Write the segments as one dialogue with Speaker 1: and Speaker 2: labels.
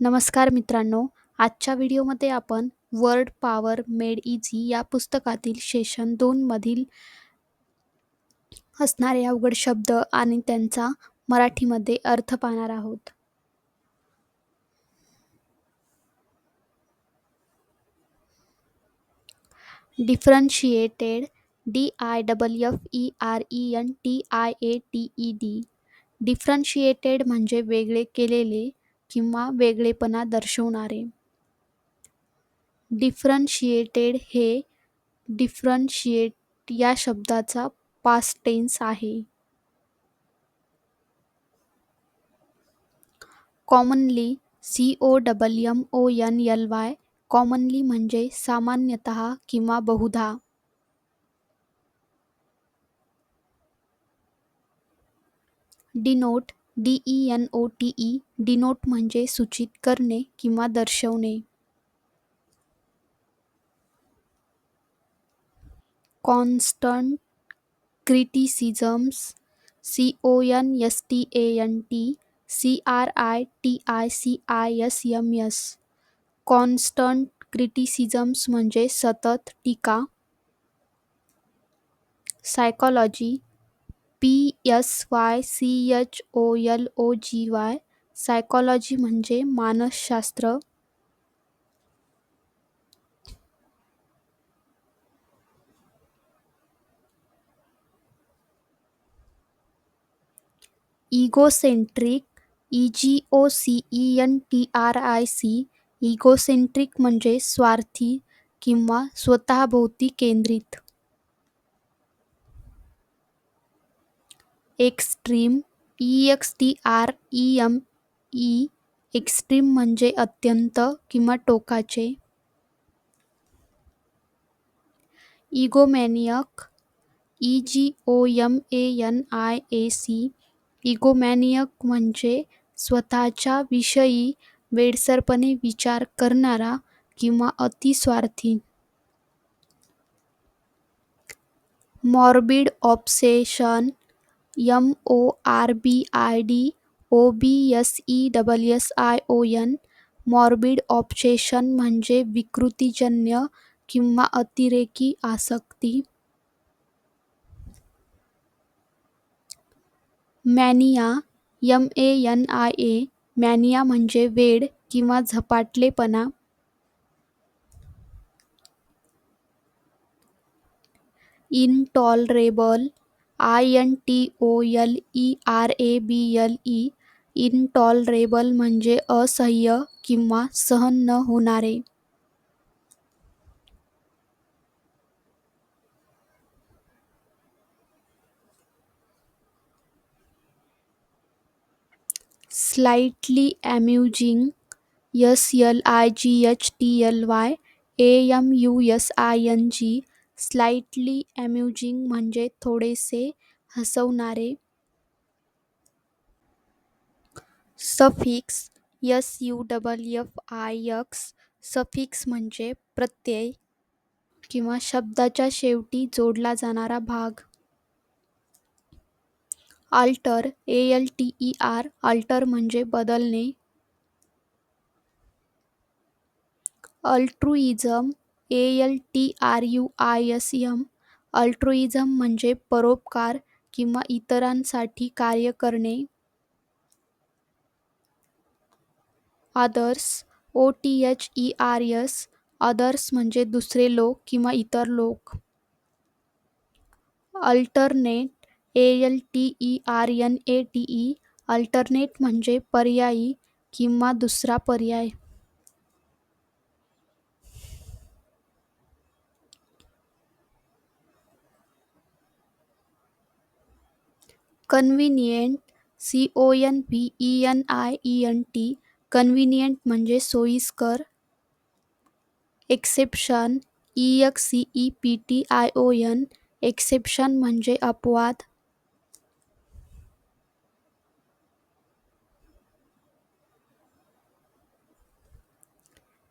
Speaker 1: नमस्कार मित्रांनो आजच्या व्हिडिओमध्ये आपण वर्ड पॉवर मेड इझी या पुस्तकातील सेशन दोनमधील असणारे अवघड शब्द आणि त्यांचा मराठीमध्ये अर्थ पाहणार आहोत. Differentiated D I double F E R E N T I A T E D differentiated म्हणजे वेगळे केलेले किंवा वेगळेपणा दर्शवणारे. डिफरन्शिएटेड हे डिफरन्शिएट या शब्दाचा पास्ट टेन्स आहे. Commonly C O double M O N L Y commonly म्हणजे सामान्यतः किंवा बहुधा. Denote D E N O T E denote म्हणजे सूचित करणे किंवा दर्शवणे. Constant criticisms C O N S T A N T C R I T I C I S M S constant criticisms म्हणजे सतत टीका. Psychology P S Y C H O L O G Y psychology म्हणजे मानसशास्त्र. Egocentric E G O C E N T R I C egocentric म्हणजे स्वार्थी किंवा स्वतःभोवती केंद्रित. Extreme E X T R E M E extreme म्हणजे अत्यंत किंवा टोकाचे. इगोमॅनियक ई G O M A N I ए सी इगोमॅनियक म्हणजे स्वतःच्या विषयी वेडसरपणे विचार करणारा किंवा अतिस्वार्थी. Morbid obsession M O R B I D O B S E double S I O N morbid obsession म्हणजे विकृतीजन्य किंवा अतिरेकी आसक्ती. मॅनिया एम ए एन आय ए मॅनिया म्हणजे वेड किंवा झपाटलेपणा. Intolerable I N T O L E R A B L E intolerable म्हणजे असह्य किंवा सहन न होणारे. Slightly amusing S L I G H T L Y A M U S I N G slightly amusing म्हणजे थोडेसे हसवणारे. Suffix S U double F I X suffix म्हणजे प्रत्यय किंवा शब्दाच्या शेवटी जोडला जाणारा भाग. Alter A L T E R alter म्हणजे बदलणे. Altruism A L T R U I S M altruism म्हणजे परोपकार किंवा इतरांसाठी कार्य करणे. Others O T H E R S others म्हणजे दुसरे लोक किंवा इतर लोक. Alternate A L T E R N A T E alternate म्हणजे पर्यायी किंवा दुसरा पर्याय. Convenient C O N V E N I E N T convenient म्हणजे सोयीस्कर. Exception E X C E P T I O N exception म्हणजे अपवाद.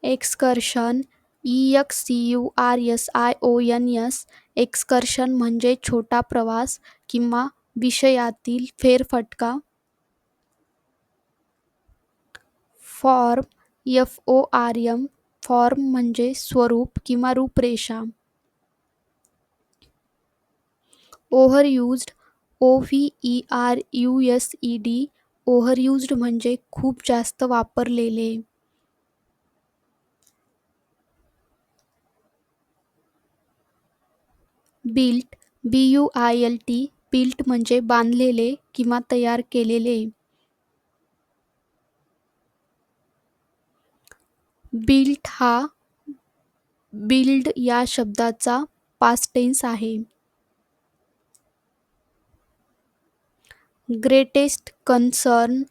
Speaker 1: Excursion E X C U R S I O N S excursion म्हणजे छोटा प्रवास किंवा विषयातील फेरफटका. Form, F O R M, form म्हणजे स्वरूप किंवा रूपरेषा. Overused, O V E R U S E D, overused म्हणजे खूप जास्त वापरलेले. Built, B U I L T built म्हणजे बांधलेले किंवा तयार केलेले. बिल्ट हा बिल्ड या शब्दाचा पास्ट टेन्स आहे. Greatest concern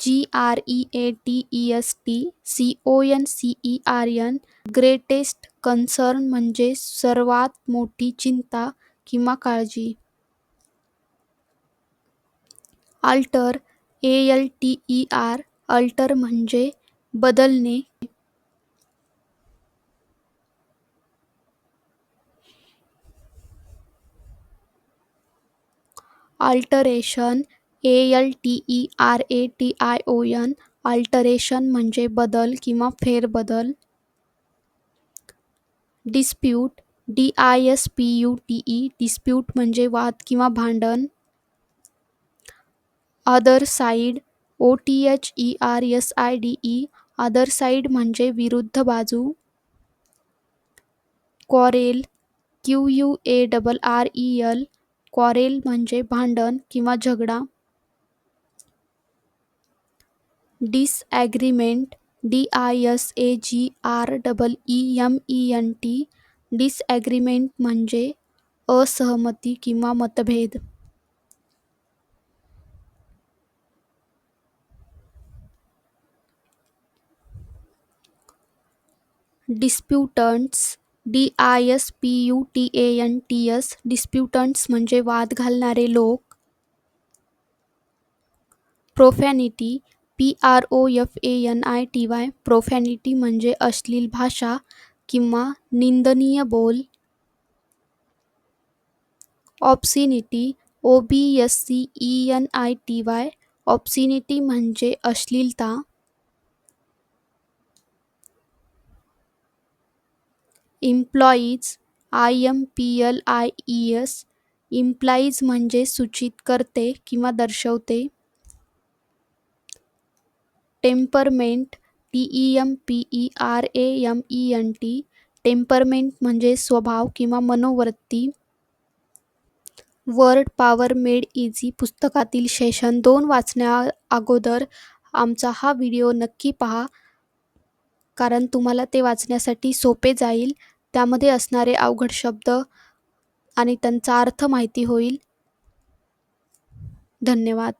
Speaker 1: G R E A T E S T C O N C E R N greatest concern म्हणजे सर्वात मोठी चिंता किंवा काळजी. Alter, A L T E R, alter म्हणजे बदलणे. Alteration, A L T E R A T I O N, alteration म्हणजे बदल किंवा फेरबदल. Dispute, D I S P U T E, dispute म्हणजे वाद किंवा भांडण. Other side O T H E R S I D E other side म्हणजे विरुद्ध बाजू. Quarrel Q U A double R E L quarrel म्हणजे भांडण किंवा झगडा. Disagreement D I S A G R double E M E N T disagreement म्हणजे असहमती किंवा मतभेद. Disputants D I S P U T A N T S disputants म्हणजे वाद घालणारे लोक. Profanity P R O F A N I T Y profanity म्हणजे अश्लील भाषा किंवा निंदनीय बोल. Obscenity O B S C E N I T Y obscenity म्हणजे अश्लीलता. Implies I M P L I E S implies म्हणजे सूचित करते किंवा दर्शवते. Temperament T E M P E R A M E N T temperament म्हणजे स्वभाव किंवा मनोवृत्ती. वर्ड पॉवर मेड इझी पुस्तकातील सेशन दोन वाचण्या अगोदर आमचा हा व्हिडिओ नक्की पहा. कारण तुम्हाला ते वाचण्यासाठी सोपे जाईल. त्यामध्ये असणारे अवघड शब्द आणि त्यांचा अर्थ माहिती होईल. धन्यवाद.